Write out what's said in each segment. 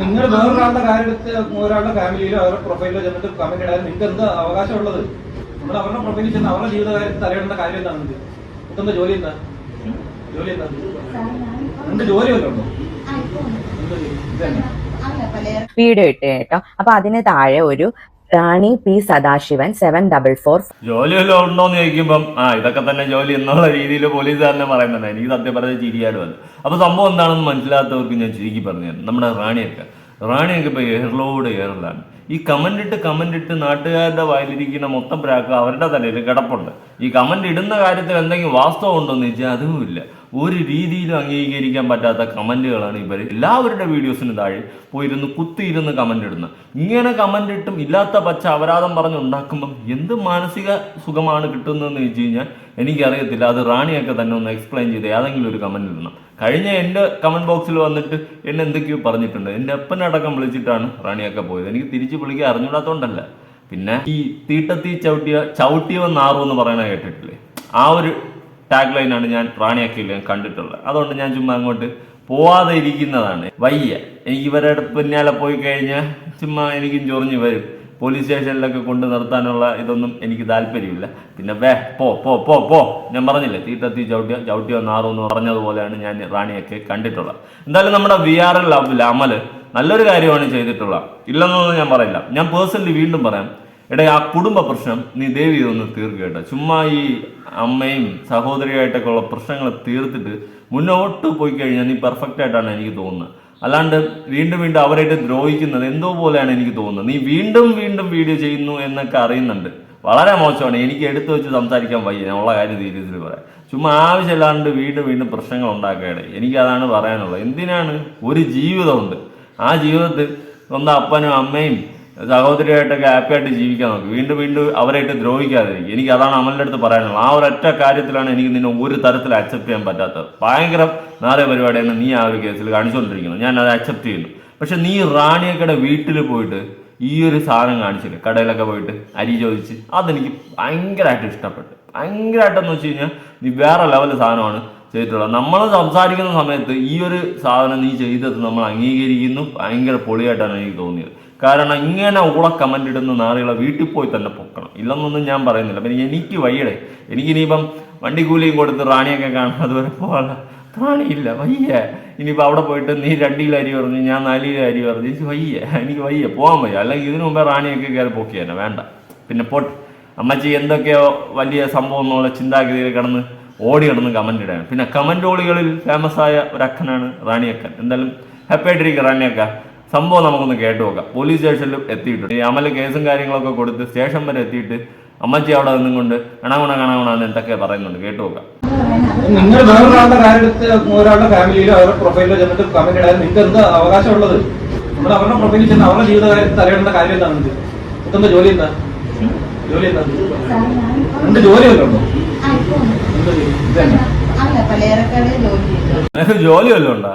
നിങ്ങൾ വേറൊരാളുടെ കാര്യത്തിൽ ഒരാളുടെ ഫാമിലിയിലോ അവരുടെ പ്രൊഫൈലിലോ ചെന്നിട്ട് കമന്റ് ഇടാൻ നിങ്ങൾക്ക് എന്താ അവകാശമുള്ളത്? നമ്മൾ അവരുടെ പ്രൊഫൈലിൽ ചെന്ന് അവരുടെ ജീവിത കാര്യത്തിൽ തലയിടേണ്ട കാര്യം എന്താണ് നിങ്ങൾക്ക് ഇതെന്താ ജോലി എന്താ? ജോലി എന്താ? നിന്റെ ജോലി വല്ലതും ഉണ്ടോ? വീഡിയോ ഇട്ട് കേട്ടോ. അപ്പൊ അതിന് താഴെ ഒരു Rani P Sadasivan seven double four ജോലി വല്ലതും ഉണ്ടോന്ന് ചോദിക്കുമ്പം ആ ഇതൊക്കെ തന്നെ ജോലി എന്നുള്ള രീതിയിൽ പോലീസ് തന്നെ പറയുന്നുണ്ട്. എനിക്ക് സത്യം പറഞ്ഞ ചിരിയാലും അത്. അപ്പൊ സംഭവം എന്താണെന്ന് മനസ്സിലാത്തവർക്ക് ഞാൻ ചുരുക്കി പറഞ്ഞു നമ്മുടെ റാണിയൊക്കെ. റാണിയൊക്കെ ഇപ്പൊ എയർലോഡ് എയറിലാണ് ഈ കമന്റ് ഇട്ട് കമന്റ് ഇട്ട് നാട്ടുകാരുടെ വായിലിരിക്കുന്ന മൊത്തം പ്രാക്ക് അവരുടെ തലയിൽ കിടപ്പുണ്ട്. ഈ കമന്റ് ഇടുന്ന കാര്യത്തിൽ എന്തെങ്കിലും വാസ്തവം ഉണ്ടോ എന്ന് ചോദിച്ചാൽ അതുമില്ല. ഒരു രീതിയിലും അംഗീകരിക്കാൻ പറ്റാത്ത കമന്റുകളാണ് ഇവർ എല്ലാവരുടെ വീഡിയോസിന് താഴെ പോയിരുന്ന് കുത്തിയിരുന്ന് കമന്റ് ഇടുന്നത് ഇങ്ങനെ കമന്റ് ഇട്ടും ഇല്ലാത്ത പച്ച അപരാധം പറഞ്ഞുണ്ടാക്കുമ്പം എന്ത് മാനസിക സുഖമാണ് കിട്ടുന്നതെന്ന് ചോദിച്ചു കഴിഞ്ഞാൽ എനിക്കറിയത്തില്ല. അത് റാണിയൊക്കെ തന്നെ ഒന്ന് എക്സ്പ്ലെയിൻ ചെയ്ത് ഏതെങ്കിലും ഒരു കമന്റ് ഇടണം. കഴിഞ്ഞ എന്റെ കമന്റ് ബോക്സിൽ വന്നിട്ട് എന്നെ എന്തൊക്കെയോ പറഞ്ഞിട്ടുണ്ട്. എന്റെ അപ്പനടക്കം വിളിച്ചിട്ടാണ് റാണിയൊക്കെ പോയത്. എനിക്ക് തിരിച്ച് വിളിക്കുക അറിഞ്ഞൂടാത്തോണ്ടല്ല പിന്നെ ഈ തീട്ടത്തി ചവിട്ടിയ ചവിട്ടിയവൻ നാറു എന്ന് പറയണ കേട്ടിട്ടില്ലേ? ആ ഒരു ടാഗ് ലൈനാണ് ഞാൻ റാണിയാക്കിയില്ല കണ്ടിട്ടുള്ളത്. അതുകൊണ്ട് ഞാൻ ചുമ്മാ അങ്ങോട്ട് പോവാതെ ഇരിക്കുന്നതാണ്. വയ്യ. എനിക്ക് ഇവരുടെ പിന്നാലെ പോയി കഴിഞ്ഞാൽ ചുമ്മാ എനിക്കും ചൊറിഞ്ഞ് വരും. പോലീസ് സ്റ്റേഷനിലൊക്കെ കൊണ്ട് നിർത്താനുള്ള ഇതൊന്നും എനിക്ക് താല്പര്യമില്ല. പിന്നെ വേ പോ പോ പോ പോ. ഞാൻ പറഞ്ഞില്ലേ തീട്ടത്തി ചവിട്ടിയ ചവിട്ടിയോ നാറോ എന്ന് പറഞ്ഞതുപോലെയാണ് ഞാൻ റാണിയൊക്കെ കണ്ടിട്ടുള്ളത്. എന്തായാലും നമ്മുടെ വി ആർ എൽ അമൽ നല്ലൊരു കാര്യമാണ് ചെയ്തിട്ടുള്ളത്. ഇല്ലെന്നൊന്നും ഞാൻ പറയില്ല. ഞാൻ പേഴ്സണലി വീണ്ടും പറയാം. എടാ ആ കുടുംബ പ്രശ്നം നീ ദേവി ഇതൊന്ന് തീർക്കുക ചുമ്മാ ഈ അമ്മയും സഹോദരിയായിട്ടൊക്കെ ഉള്ള പ്രശ്നങ്ങൾ തീർത്തിട്ട് മുന്നോട്ട് പോയി കഴിഞ്ഞാൽ നീ പെർഫെക്റ്റ് ആയിട്ടാണ് എനിക്ക് തോന്നുന്നത്. അല്ലാണ്ട് വീണ്ടും വീണ്ടും അവരായിട്ട് ദ്രോഹിക്കുന്നത് എന്തോ പോലെയാണ് എനിക്ക് തോന്നുന്നത്. നീ വീണ്ടും വീണ്ടും വീഡിയോ ചെയ്യുന്നു എന്നൊക്കെ അറിയുന്നുണ്ട്. വളരെ മോശമാണ്. എനിക്ക് എടുത്തു വെച്ച് സംസാരിക്കാൻ വയ്യ. ഞാൻ ഉള്ള കാര്യം രീതിയിൽ പറയാം. ചുമ്മാ ആവശ്യമില്ലാണ്ട് വീണ്ടും വീണ്ടും പ്രശ്നങ്ങൾ ഉണ്ടാക്കുകയാണ്. എനിക്കതാണ് പറയാനുള്ളത്. എന്തിനാണ്? ഒരു ജീവിതമുണ്ട്. ആ ജീവിതത്തിൽ സ്വന്തം അപ്പനും അമ്മയും സഹോദരിയായിട്ടൊക്കെ ഹാപ്പി ആയിട്ട് ജീവിക്കാൻ നോക്കും. വീണ്ടും വീണ്ടും അവരായിട്ട് ദ്രോഹിക്കാതിരിക്കും. എനിക്ക് അതാണ് അമലിന്റെ അടുത്ത് പറയാനുള്ളത്. ആ ഒരൊറ്റ കാര്യത്തിലാണ് എനിക്ക് നിന്നെ ഒരു തരത്തിൽ അക്സെപ്റ്റ് ചെയ്യാൻ പറ്റാത്തത്. ഭയങ്കര നാളെ പരിപാടിയാണ് നീ ആ ഒരു കേസിൽ കാണിച്ചുകൊണ്ടിരിക്കുന്നത്. ഞാൻ അത് അക്സെപ്റ്റ് ചെയ്യുന്നു. പക്ഷെ നീ റാണിയൊക്കെ വീട്ടിൽ പോയിട്ട് ഈ ഒരു സാധനം കാണിച്ചില്ല? കടയിലൊക്കെ പോയിട്ട് അരി ചോദിച്ച്. അതെനിക്ക് ഭയങ്കരമായിട്ട് ഇഷ്ടപ്പെട്ടു. ഭയങ്കരമായിട്ടെന്ന് വെച്ച് കഴിഞ്ഞാൽ നീ വേറെ ലെവൽ സാധനമാണ്. ചെയ്തിട്ടുള്ളത് നമ്മൾ സംസാരിക്കുന്ന സമയത്ത് ഈ ഒരു സാധനം നീ ചെയ്തത് നമ്മൾ അംഗീകരിക്കുന്നു. ഭയങ്കര പൊളിയായിട്ടാണ് എനിക്ക് തോന്നിയത്. കാരണം ഇങ്ങനെ ഉള കമന്റ് ഇടുന്ന നാളുകളെ വീട്ടിൽ പോയി തന്നെ പൊക്കണം. ഇല്ലെന്നൊന്നും ഞാൻ പറയുന്നില്ല. പിന്നെ എനിക്ക് വയ്യടെ. എനിക്കിനിയിപ്പം വണ്ടി കൂലിയും കൊടുത്ത് റാണിയൊക്കെ കാണാം അതുവരെ പോകാനുള്ള റാണിയില്ല. വയ്യ. ഇനിയിപ്പോൾ അവിടെ പോയിട്ട് നീ രണ്ട് അരി പറഞ്ഞു ഞാൻ നാല് അരി പറഞ്ഞു. എനിക്ക് വയ്യ. എനിക്ക് വയ്യ. പോകാൻ വയ്യ. അല്ലെങ്കിൽ ഇതിനു മുമ്പേ റാണിയൊക്കെ കയറി പൊക്കിയാൽ വേണ്ട. പിന്നെ പോട്ട്. അമ്മച്ചി എന്തൊക്കെയോ വലിയ സംഭവം എന്നുള്ള ചിന്താഗതിയിൽ കിടന്ന് ഓടി നടന്ന് കമന്റ് ഇടാൻ പിന്നെ കമന്റ് ഓളികളിൽ ഫേമസ് ആയ ഒരു അക്കനാണ് റാണിയക്കൻ എന്തായാലും ഹാപ്പി ആയിട്ടിരിക്കുക റാണിയക്ക സംഭവം നമുക്കൊന്ന് കേട്ടു നോക്കാം. പോലീസ് സ്റ്റേഷനിലും എത്തിയിട്ടുണ്ട്. ഈ അമൽ കേസും കാര്യങ്ങളൊക്കെ കൊടുത്ത് സ്റ്റേഷൻ വരെ എത്തിയിട്ട് അമ്മച്ചി അവിടെ നിന്നും കൊണ്ട് കണാകുണ കണാകുണ എന്ന് എന്തൊക്കെ പറയുന്നുണ്ട് കേട്ടു നോക്കാം. നിങ്ങൾ വേറൊരാളുടെ കാര്യത്തിൽ ഒരാളുടെ ഫാമിലിയിലോ അവരുടെ പ്രൊഫൈലിലോ ചെന്നിട്ട് കമന്റ് ഇടാൻ നിങ്ങൾക്ക് എന്താ അവകാശമുള്ളത്? നിങ്ങൾ അവരുടെ പ്രൊഫൈലിൽ ചെന്ന് അവരുടെ ജീവിത കാര്യത്തിൽ അറിയേണ്ട കാര്യം എന്താണ് ഇതെന്താ ജോലി എന്താ? ജോലി എന്താ? നിന്റെ ജോലി വല്ലതും ഉണ്ടോ? എന്താ ജോലി? വല്ലതും ഉണ്ടോ?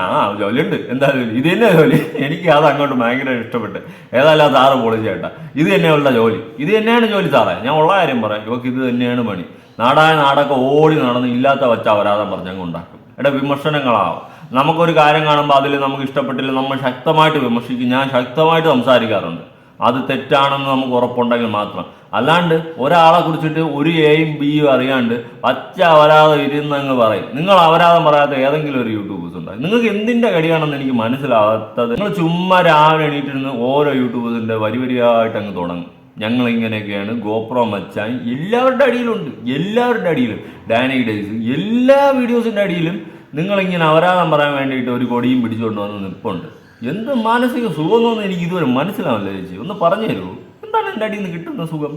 ആ ജോലിയുണ്ട്. എന്താ ജോലി ഇത് തന്നെ ജോലി. എനിക്ക് അത് അങ്ങോട്ട് ഭയങ്കര ഇഷ്ടപ്പെട്ട്. ഏതായാലും സാറ് പൊളിച്ച് ചേട്ടാ ഇത് തന്നെയുള്ള ജോലി. ഇത് തന്നെയാണ് ജോലി സാറേ. ഞാൻ ഉള്ള കാര്യം പറയാം. ഇവക്ക് ഇത് തന്നെയാണ് പണി. നാടായ നാടൊക്കെ ഓടി നടന്ന് ഇല്ലാത്ത വച്ച അപരാധം പറഞ്ഞങ്ങ് ഉണ്ടാക്കും. എടാ വിമർശനങ്ങളാവും. നമുക്കൊരു കാര്യം കാണുമ്പോൾ അതിൽ നമുക്ക് ഇഷ്ടപ്പെട്ടില്ല. നമ്മൾ ശക്തമായിട്ട് വിമർശിക്കും. ഞാൻ ശക്തമായിട്ട് സംസാരിക്കാറുണ്ട്. അത് തെറ്റാണെന്ന് നമുക്ക് ഉറപ്പുണ്ടെങ്കിൽ മാത്രം. അല്ലാണ്ട് ഒരാളെ കുറിച്ചിട്ട് ഒരു എയും ബിയും അറിയാണ്ട് പച്ച അവരാതെ ഇരുന്നങ്ങ് പറയും. നിങ്ങൾ അവരാതെ പറയാത്ത ഏതെങ്കിലും ഒരു യൂട്യൂബേഴ്സ് ഉണ്ടാകും നിങ്ങൾക്ക് എന്തിന്റെ കടിയാണെന്ന് എനിക്ക് മനസ്സിലാവാത്തത് നിങ്ങൾ ചുമ്മാ രാവിലെ എണീറ്റിരുന്ന് ഓരോ യൂട്യൂബേഴ്സിന്റെ വരി വരിയായിട്ട് അങ്ങ് തുടങ്ങും. ഞങ്ങൾ ഇങ്ങനെയൊക്കെയാണ്. ഗോപ്രോ മച്ചാൻ എല്ലാവരുടെ അടിയിലുണ്ട്. എല്ലാവരുടെ അടിയിലും. ഡാനി ഡേയ്സ് എല്ലാ വീഡിയോസിന്റെ അടിയിലും നിങ്ങളിങ്ങനെ അവരാതം പറയാൻ വേണ്ടിയിട്ട് ഒരു കൊടിയും പിടിച്ചുകൊണ്ട് വന്ന് നിൽപ്പുണ്ട്. എന്ത് മാനസിക സുഖമൊന്നും എനിക്ക് ഇതുവരെ മനസ്സിലാവില്ല ചേച്ചി. ഒന്ന് പറഞ്ഞു തരുമോ എന്താണ് എന്റെ അടിയിൽ നിന്ന് കിട്ടുന്ന സുഖം?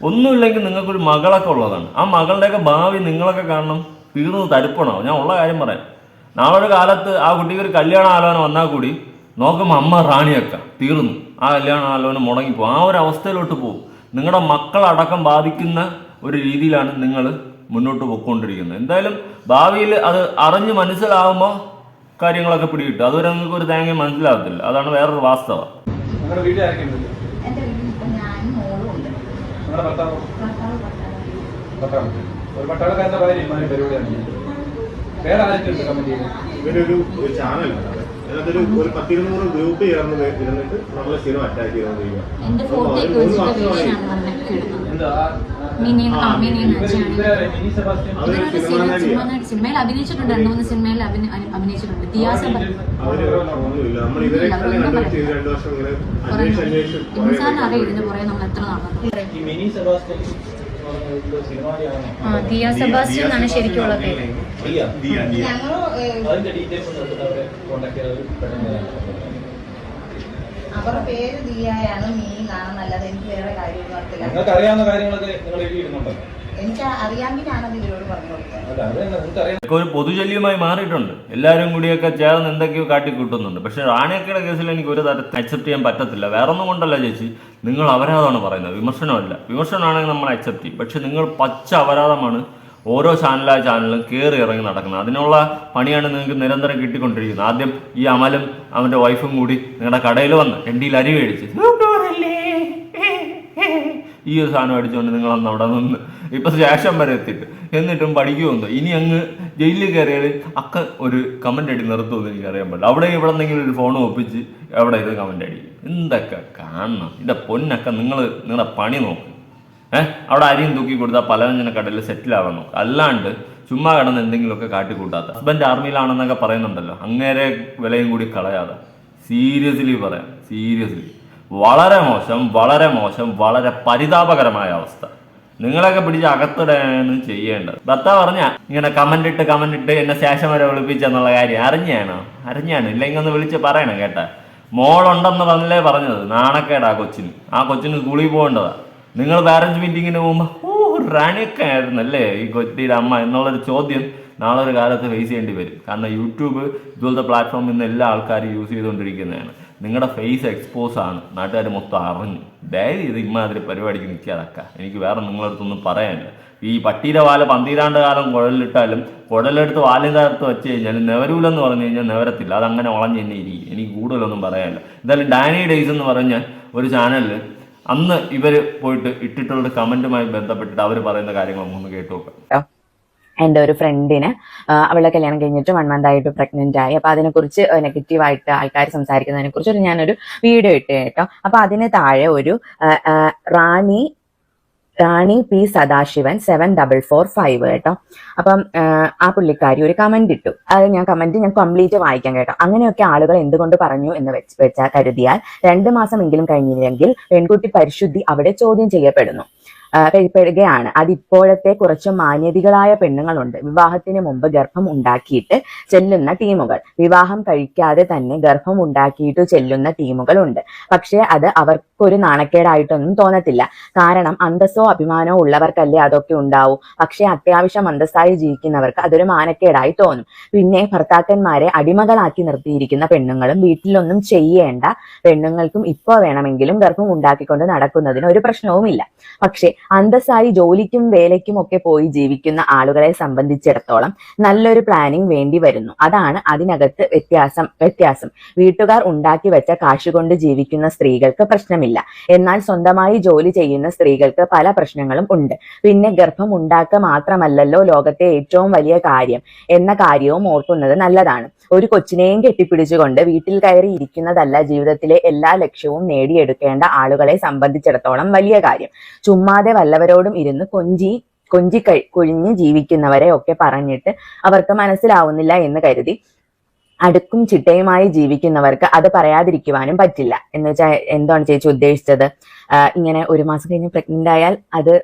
ഒന്നുമില്ലെങ്കിൽ നിങ്ങൾക്കൊരു മകളൊക്കെ ഉള്ളതാണ്. ആ മകളുടെയൊക്കെ ഭാവി നിങ്ങളൊക്കെ കാണണം. തീർന്നു തരുപ്പണോ? ഞാൻ ഉള്ള കാര്യം പറയാം. നാളെ ഒരു കാലത്ത് ആ കുട്ടിക്ക് ഒരു കല്യാണ ആലോചന വന്നാൽ കൂടി നോക്കുമ്പോൾ അമ്മ റാണിയൊക്കെ തീർന്നു. ആ കല്യാണ ആലോചന മുടങ്ങിപ്പോകും ആ ഒരു അവസ്ഥയിലോട്ട് പോകും നിങ്ങളുടെ മക്കളടക്കം ബാധിക്കുന്ന ഒരു രീതിയിലാണ് നിങ്ങൾ മുന്നോട്ട് പോയിക്കൊണ്ടിരിക്കുന്നത് എന്തായാലും ഭാവിയിൽ അത് അറിഞ്ഞ് മനസ്സിലാകുമ്പോൾ കാര്യങ്ങളൊക്കെ പിടികിട്ടും. അതുവരെ നിങ്ങൾക്ക് ഒരു തേങ്ങ മനസ്സിലാകത്തില്ല അതാണ് വേറൊരു വാസ്തവ. ഇവരൊരു ഒരു ചാനലാണ് അതിനകത്തൊരു ഒരു പത്തിരുന്നൂറ് ഗ്രൂപ്പ് ചേർന്ന് ഇരുന്നിട്ട് നമ്മളെ സ്ഥിരം അറ്റാക്ക് ചെയ്തോണ്ടിരിക്കുക എന്താ മിനിന്ന് ആ, മിനിന്ന് വെച്ചാണ്. സിനിമയിൽ അഭിനയിച്ചിട്ടുണ്ട് രണ്ട് മൂന്ന് സിനിമയിൽ അഭിന- അഭി- അഭിനയിച്ചിട്ടുണ്ട്. കുറേ ഇൻസാറിന് അറിയാം. ഇതിന്റെ പുറകെ നമ്മൾ എത്ര നടന്നു ഈ മിനി സെബാസ്റ്റ്യൻ എന്ന് പറയുന്നത് സിനിമാടിയാണോ? ആ ദിയ സെബാസ്റ്റ്യൻ എന്നാണ് ശരിക്കുള്ള പേര്. അറിയാ? പേര് ദിയായാണ് മീനാണെന്നല്ലാതെ എനിക്ക് വേറെ കാര്യമൊന്നും അറിയത്തില്ല. നിങ്ങൾക്ക് അറിയാവുന്ന കാര്യങ്ങളൊക്കെ നിങ്ങൾ എനിക്ക് പറഞ്ഞു കൊടുത്തത്. അല്ല അത് തന്നെ നിങ്ങൾക്ക് അറിയാം ഒരു പൊതുശല്യമായി മാറിയിട്ടുണ്ട്. എല്ലാവരും കൂടിയൊക്കെ ചേർന്ന് എന്തൊക്കെയോ കാട്ടിക്കൂട്ടുന്നുണ്ട്. പക്ഷെ റാണിയക്കയുടെ കേസിൽ എനിക്ക് ഒരു തരത്തിൽ അക്സെപ്റ്റ് ചെയ്യാൻ പറ്റത്തില്ല. വേറെ ഒന്നും കൊണ്ടല്ല ചേച്ചി. നിങ്ങൾ അപരാധമാണ് പറയുന്നത്. വിമർശനമല്ല. വിമർശനമാണെങ്കിൽ നമ്മൾ അക്സെപ്റ്റ് ചെയ്യും. പക്ഷെ നിങ്ങൾ പച്ച അപരാധമാണ് ഓരോ ചാനലായ ചാനലും കയറി ഇറങ്ങി നടക്കുന്നത്. അതിനുള്ള പണിയാണ് നിങ്ങൾക്ക് നിരന്തരം കിട്ടിക്കൊണ്ടിരിക്കുന്നത്. ആദ്യം ഈ അമലും അവന്റെ വൈഫും കൂടി നിങ്ങളുടെ കടയിൽ വന്ന് എണ്ടിയിൽ അരി മേടിച്ച് ഈ ഒരു സാധനം അടിച്ചുകൊണ്ട് നിങ്ങൾ അന്ന് അവിടെ നിന്ന് ഇപ്പൊ ശേഷം വരെ എത്തിയിട്ട്. എന്നിട്ടും പഠിക്കുമെന്തോ ഇനി അങ്ങ് ജയിലിൽ കയറിയാൽ അക്ക ഒരു കമന്റ് അടി നിർത്തുമെന്ന് എനിക്ക് അറിയാൻ പറ്റില്ല അവിടെ ഇവിടെ എന്തെങ്കിലും ഒരു ഫോൺ ഒപ്പിച്ച് എവിടെ ഇത് കമന്റ് അടിക്കും എന്തൊക്കെ കാണണം? ഇതാ പൊന്നൊക്കെ നിങ്ങൾ നിങ്ങളുടെ പണി നോക്ക്. ഏഹ് അവിടെ അരിയും തൂക്കി കൊടുത്താൽ പലവ്യഞ്ജന കടലിൽ സെറ്റിൽ ആവാൻ അല്ലാണ്ട് ചുമ്മാ കിടന്ന് എന്തെങ്കിലുമൊക്കെ കാട്ടിക്കൂട്ടാത്ത. ഹസ്ബൻഡ് ആർമിയിലാണെന്നൊക്കെ പറയുന്നുണ്ടല്ലോ. അങ്ങേരെ വിലയും കൂടി കളയാതെ. സീരിയസ്ലി പറയാം. സീരിയസ്ലി വളരെ മോശം വളരെ മോശം വളരെ പരിതാപകരമായ അവസ്ഥ. നിങ്ങളൊക്കെ പിടിച്ച് അകത്തിടാണ് ചെയ്യേണ്ടത്. ഭർത്താവ് പറഞ്ഞ ഇങ്ങനെ കമന്റ് ഇട്ട് കമന്റ് ഇട്ട് എന്നെ ശേഷം വരെ വിളിപ്പിച്ചെന്നുള്ള കാര്യം അറിഞ്ഞാണോ? അറിഞ്ഞാണ്. ഇല്ലെങ്കിൽ ഒന്ന് വിളിച്ച് പറയണം കേട്ടാ. മോളുണ്ടെന്ന് പറഞ്ഞല്ലേ പറഞ്ഞത്? നാണക്കേടാ കൊച്ചിന്. ആ കൊച്ചിന് കുളി പോകേണ്ടതാ. നിങ്ങൾ പാരന്റ്സ് മീറ്റിങ്ങിന് പോകുമ്പോൾ ഓ റാണിയൊക്കെ ആയിരുന്നു അല്ലേ ഈ കൊച്ചിയുടെ അമ്മ എന്നുള്ളൊരു ചോദ്യം നാളെ ഒരു കാലത്ത് ഫേസ് ചെയ്യേണ്ടി വരും. കാരണം യൂട്യൂബ് ഇതുപോലത്തെ പ്ലാറ്റ്ഫോമിൽ നിന്ന് എല്ലാ ആൾക്കാരും യൂസ് ചെയ്തുകൊണ്ടിരിക്കുന്നതാണ്. നിങ്ങളുടെ ഫേസ് എക്സ്പോസ് ആണ്. നാട്ടുകാർ മൊത്തം അറിഞ്ഞു. ദയവ് ഇത് ഇമ്മാതിരി പരിപാടിക്ക് നിൽക്കാതൊക്കെ എനിക്ക് വേറെ നിങ്ങളടുത്തൊന്നും പറയാനില്ല. ഈ പട്ടീര വാല പന്തീരാണ്ട് കാലം കുഴലിട്ടാലും കുഴലെടുത്ത് വാലിനകത്ത് വെച്ച് കഴിഞ്ഞാൽ നെവരൂലെന്ന് പറഞ്ഞു കഴിഞ്ഞാൽ നെവരത്തില്ല. അതങ്ങനെ വളഞ്ഞ് തന്നെ ഇരിക്കും. എനിക്ക് കൂടുതലൊന്നും പറയാനില്ല. എന്തായാലും ഡാനി ഡേയ്സ് എന്ന് പറഞ്ഞ ഒരു ചാനലിൽ അന്ന് ഇവർ പോയിട്ട് ഇട്ടിട്ടുള്ള കമന്റുമായി ബന്ധപ്പെട്ടിട്ട് അവർ പറയുന്ന കാര്യങ്ങൾ ഒന്ന് കേട്ടു നോക്കാം. എന്റെ ഒരു ഫ്രണ്ടിന് അവളെ കല്യാണം കഴിഞ്ഞിട്ട് വൺ മന്ത് ആയിട്ട് പ്രഗ്നന്റ് ആയി. അപ്പൊ അതിനെക്കുറിച്ച് നെഗറ്റീവായിട്ട് ആൾക്കാർ സംസാരിക്കുന്നതിനെ കുറിച്ച് ഒരു ഞാനൊരു വീഡിയോ ഇട്ട് കേട്ടോ. അപ്പൊ അതിന് താഴെ ഒരു Rani Rani P Sadasivan seven double four five കേട്ടോ. അപ്പം ആ, പുള്ളിക്കാരി ഒരു കമന്റ് ഇട്ടു. അത് ഞാൻ കമന്റ് ഞാൻ കംപ്ലീറ്റ് വായിക്കാൻ കേട്ടോ. അങ്ങനെയൊക്കെ ആളുകൾ എന്തുകൊണ്ട് പറഞ്ഞു എന്ന് വെച്ച് വെച്ചാൽ കരുതിയാൽ രണ്ട് മാസമെങ്കിലും കഴിഞ്ഞില്ലെങ്കിൽ പെൺകുട്ടി പരിശുദ്ധി അവിടെ ചോദ്യം ചെയ്യപ്പെടുന്നു. പെടുകയാണ് അതിപ്പോഴത്തെ കുറച്ച് മാന്യതികളായ പെണ്ണുങ്ങളുണ്ട്. വിവാഹത്തിന് മുമ്പ് ഗർഭം ഉണ്ടാക്കിയിട്ട് ചെല്ലുന്ന ടീമുകൾ. വിവാഹം കഴിക്കാതെ തന്നെ ഗർഭം ഉണ്ടാക്കിയിട്ട് ചെല്ലുന്ന ടീമുകളുണ്ട്. പക്ഷേ അത് അവർക്കൊരു നാണക്കേടായിട്ടൊന്നും തോന്നത്തില്ല. കാരണം അന്തസ്സോ അഭിമാനമോ ഉള്ളവർക്കല്ലേ അതൊക്കെ ഉണ്ടാവൂ. പക്ഷേ അത്യാവശ്യം അന്തസ്സായി ജീവിക്കുന്നവർക്ക് അതൊരു മാനക്കേടായി തോന്നും. പിന്നെ ഭർത്താക്കന്മാരെ അടിമകളാക്കി നിർത്തിയിരിക്കുന്ന പെണ്ണുങ്ങളും വീട്ടിലൊന്നും ചെയ്യേണ്ട പെണ്ണുങ്ങൾക്കും ഇപ്പോൾ വേണമെങ്കിലും ഗർഭം ഉണ്ടാക്കിക്കൊണ്ട് നടക്കുന്നതിന് ഒരു പ്രശ്നവുമില്ല. പക്ഷേ അന്തസ്സായി ജോലിക്കും വേലയ്ക്കും ഒക്കെ പോയി ജീവിക്കുന്ന ആളുകളെ സംബന്ധിച്ചിടത്തോളം നല്ലൊരു പ്ലാനിങ് വേണ്ടി വരുന്നു. അതാണ് അതിനകത്ത് വ്യത്യാസം വ്യത്യാസം. വീട്ടുകാർ ഉണ്ടാക്കി വെച്ച കാശുകൊണ്ട് ജീവിക്കുന്ന സ്ത്രീകൾക്ക് പ്രശ്നമില്ല. എന്നാൽ സ്വന്തമായി ജോലി ചെയ്യുന്ന സ്ത്രീകൾക്ക് പല പ്രശ്നങ്ങളും ഉണ്ട്. പിന്നെ ഗർഭം ഉണ്ടാക്കുക മാത്രമല്ലല്ലോ ലോകത്തെ ഏറ്റവും വലിയ കാര്യം. എന്ന കാര്യവും ഓർക്കുന്നത് നല്ലതാണ്. ഒരു കൊച്ചിനെയും കെട്ടിപ്പിടിച്ചുകൊണ്ട് വീട്ടിൽ കയറി ഇരിക്കുന്നതല്ല ജീവിതത്തിലെ എല്ലാ ലക്ഷ്യവും നേടിയെടുക്കേണ്ട ആളുകളെ സംബന്ധിച്ചിടത്തോളം വലിയ കാര്യം. ചുമ്മാതെ വല്ലവരോടും ഇരുന്ന് കൊഞ്ചി കൊഞ്ചി കഴി കൊഴിഞ്ഞ് ജീവിക്കുന്നവരെ ഒക്കെ പറഞ്ഞിട്ട് അവർക്ക് മനസ്സിലാവുന്നില്ല എന്ന് കരുതി അടുക്കും ചിട്ടയുമായി ജീവിക്കുന്നവർക്ക് അത് പറയാതിരിക്കുവാനും പറ്റില്ല. എന്ന് വെച്ചാൽ എന്താണ് ചേച്ചി ഉദ്ദേശിച്ചത്? ഇങ്ങനെ ഒരു മാസം കഴിഞ്ഞ് പ്രഗ്നന്റ് ആയാൽ അത്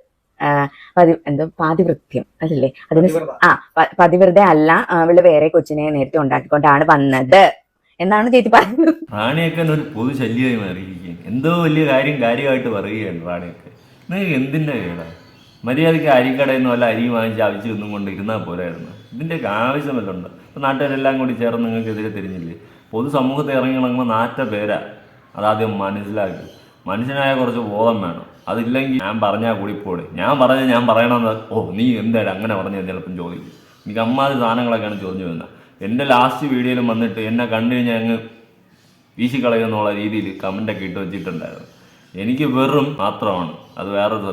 പതി എന്തോ പാതിവൃത്യം അതല്ലേ അതിന് ആ പതിവൃത അല്ല അവൾ വേറെ കൊച്ചിനെ നേരത്തെ ഉണ്ടാക്കിക്കൊണ്ടാണ് വന്നത്. എന്നാണ് ചേച്ചി ഒരു പൊതു ശല്യമായി എന്തോ വലിയ കാര്യം കാര്യമായിട്ട് പറയുകയാണ് റാണിയൊക്കെ. നിങ്ങൾക്ക് എന്തിന്റെ കേടാ? മര്യാദയ്ക്ക് അരിക്കടയിൽ നിന്ന് വല്ല അരി വാങ്ങിച്ച് അവിച്ച് ഒന്നും കൊണ്ട് ഇരുന്നാൽ പോരായിരുന്നു. ഇതിന്റെയൊക്കെ ആവശ്യമല്ല ഉണ്ട്? ഇപ്പം നാട്ടുകാരെല്ലാം കൂടി ചേർന്ന് നിങ്ങൾക്കെതിരെ തിരിഞ്ഞില്ലേ? പൊതുസമൂഹത്തെ ഇറങ്ങി ഇറങ്ങുമ്പോൾ നാറ്റ പേരാ. അതാദ്യം മനസ്സിലാക്കി. മനുഷ്യനായ കുറച്ച് ബോധം വേണം. അതില്ലെങ്കിൽ ഞാൻ പറഞ്ഞാൽ കൂടി പോടെ ഞാൻ പറഞ്ഞാൽ ഞാൻ പറയണമെന്ന് ഓ നീ എന്തായാലും അങ്ങനെ പറഞ്ഞാൽ ചിലപ്പം ചോദിക്കും? എനിക്ക് അമ്മാതിരി സാധനങ്ങളൊക്കെയാണ് ചോദിച്ചു വരുന്നത്. എന്റെ ലാസ്റ്റ് വീഡിയോയിലും വന്നിട്ട് എന്നെ കണ്ടു കഴിഞ്ഞാൽ അങ്ങ് വീശിക്കളയുമെന്നുള്ള രീതിയിൽ കമന്റൊക്കെ ഇട്ട് വെച്ചിട്ടുണ്ടായിരുന്നു. എനിക്ക് വെറും മാത്രമാണ്. അത് വേറൊരു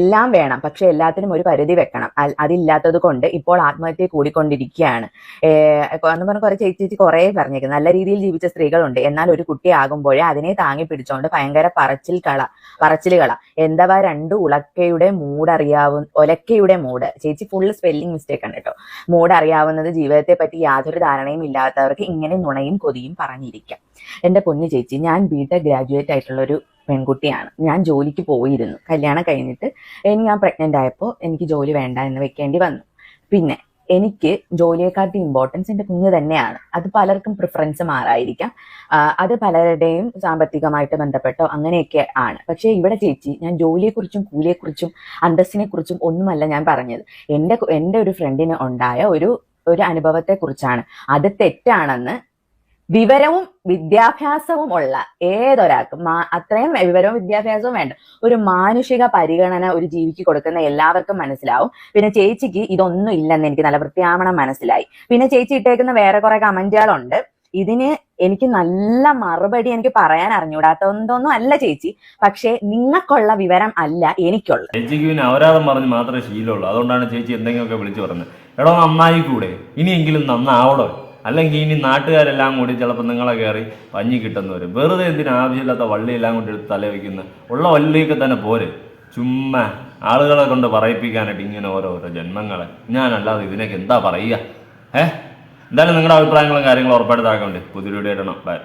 എല്ലാം വേണം. പക്ഷെ എല്ലാത്തിനും ഒരു പരിധി വെക്കണം. അതില്ലാത്തത് കൊണ്ട് ഇപ്പോൾ ആത്മഹത്യ കൂടിക്കൊണ്ടിരിക്കുകയാണ്. എന്ന് പറഞ്ഞ കുറെ ചേച്ചി ചേച്ചി കുറെ പറഞ്ഞേക്കുന്നത് നല്ല രീതിയിൽ ജീവിച്ച സ്ത്രീകളുണ്ട്. എന്നാൽ ഒരു കുട്ടി കുട്ടിയാകുമ്പോഴേ അതിനെ താങ്ങി പിടിച്ചോണ്ട് ഭയങ്കര പറച്ചിൽ കള പറച്ചിൽ കള. എന്താ രണ്ട് ഉളക്കയുടെ മൂടറിയാവുന്ന ഒലക്കയുടെ മൂട്. ചേച്ചി ഫുൾ സ്പെല്ലിംഗ് മിസ്റ്റേക്ക് ആണ് കേട്ടോ. മൂടറിയാവുന്നത് ജീവിതത്തെ പറ്റി യാതൊരു ധാരണയും ഇല്ലാത്തവർക്ക് ഇങ്ങനെ നുണയും കൊതിയും പറഞ്ഞിരിക്കാം. എന്റെ പൊന്നു ചേച്ചി ഞാൻ ബി ടെക് ഗ്രാജുവേറ്റ് ആയിട്ടുള്ള ഒരു പെൺകുട്ടിയാണ്. ഞാൻ ജോലിക്ക് പോയിരുന്നു. കല്യാണം കഴിഞ്ഞിട്ട് എനിക്ക് ഞാൻ പ്രഗ്നന്റ് ആയപ്പോൾ എനിക്ക് ജോലി വേണ്ട എന്ന് വെക്കേണ്ടി വന്നു. പിന്നെ എനിക്ക് ജോലിയെക്കാട്ടി ഇമ്പോർട്ടൻസ് എന്റെ കുഞ്ഞ് തന്നെയാണ്. അത് പലർക്കും പ്രിഫറൻസ് മാറായിരിക്കാം അത് പലരുടെയും സാമ്പത്തികമായിട്ട് ബന്ധപ്പെട്ടോ അങ്ങനെയൊക്കെ ആണ്. പക്ഷേ ഇവിടെ ചേച്ചി ഞാൻ ജോലിയെക്കുറിച്ചും കൂലിയെക്കുറിച്ചും അന്തസ്സിനെക്കുറിച്ചും ഒന്നുമല്ല ഞാൻ പറഞ്ഞത്. എന്റെ എന്റെ ഒരു ഫ്രണ്ടിന് ഉണ്ടായ ഒരു ഒരു അനുഭവത്തെക്കുറിച്ചാണ്. അത് തെറ്റാണെന്ന് വിവരവും വിദ്യാഭ്യാസവും ഉള്ള ഏതൊരാൾക്കും അത്രയും വിവരവും വിദ്യാഭ്യാസവും വേണ്ട. ഒരു മാനുഷിക പരിഗണന ഒരു ജീവിക്ക് കൊടുക്കുന്ന എല്ലാവർക്കും മനസ്സിലാവും. പിന്നെ ചേച്ചിക്ക് ഇതൊന്നും ഇല്ലെന്ന് എനിക്ക് നല്ല വൃത്തിയാവണം മനസ്സിലായി. പിന്നെ ചേച്ചി ഇട്ടേക്കുന്ന വേറെ കുറെ കമന്റുകളുണ്ട്. ഇതിന് എനിക്ക് നല്ല മറുപടി എനിക്ക് പറയാൻ അറിഞ്ഞൂടാത്തതൊന്നും അല്ല ചേച്ചി. പക്ഷേ നിങ്ങൾക്കുള്ള വിവരം അല്ല എനിക്കുള്ള ചേച്ചിക്ക് പിന്നെ അവരാധം പറഞ്ഞ് മാത്രമേ ശീലമുള്ളൂ. അതുകൊണ്ടാണ് ചേച്ചി എന്തെങ്കിലുമൊക്കെ വിളിച്ചു പറഞ്ഞത്. എടോ നന്നായി കൂടെ ഇനിയെങ്കിലും നന്നാവടോ അല്ലെങ്കിൽ ഇനി നാട്ടുകാരെല്ലാം കൂടി ചിലപ്പോൾ നിങ്ങളെ കയറി പഞ്ഞി കിട്ടുന്നവർ വെറുതെ എന്തിനാ ആവശ്യമില്ലാത്ത വള്ളിയെല്ലാം കൊണ്ട് എടുത്ത് തല വയ്ക്കുന്നത് ഉള്ള വള്ളിയൊക്കെ തന്നെ പോരെ. ചുമ്മാ ആളുകളെ കൊണ്ട് പറയിപ്പിക്കാനായിട്ട് ഇങ്ങനെ ഓരോരോ ജന്മങ്ങളെ. ഞാനല്ലാതെ ഇതിനൊക്കെ എന്താ പറയുക? ഏഹ് എന്തായാലും നിങ്ങളുടെ അഭിപ്രായങ്ങളും കാര്യങ്ങളും ഉറപ്പായിട്ട് താഴെ പുതിയ ഇടണം. ബൈ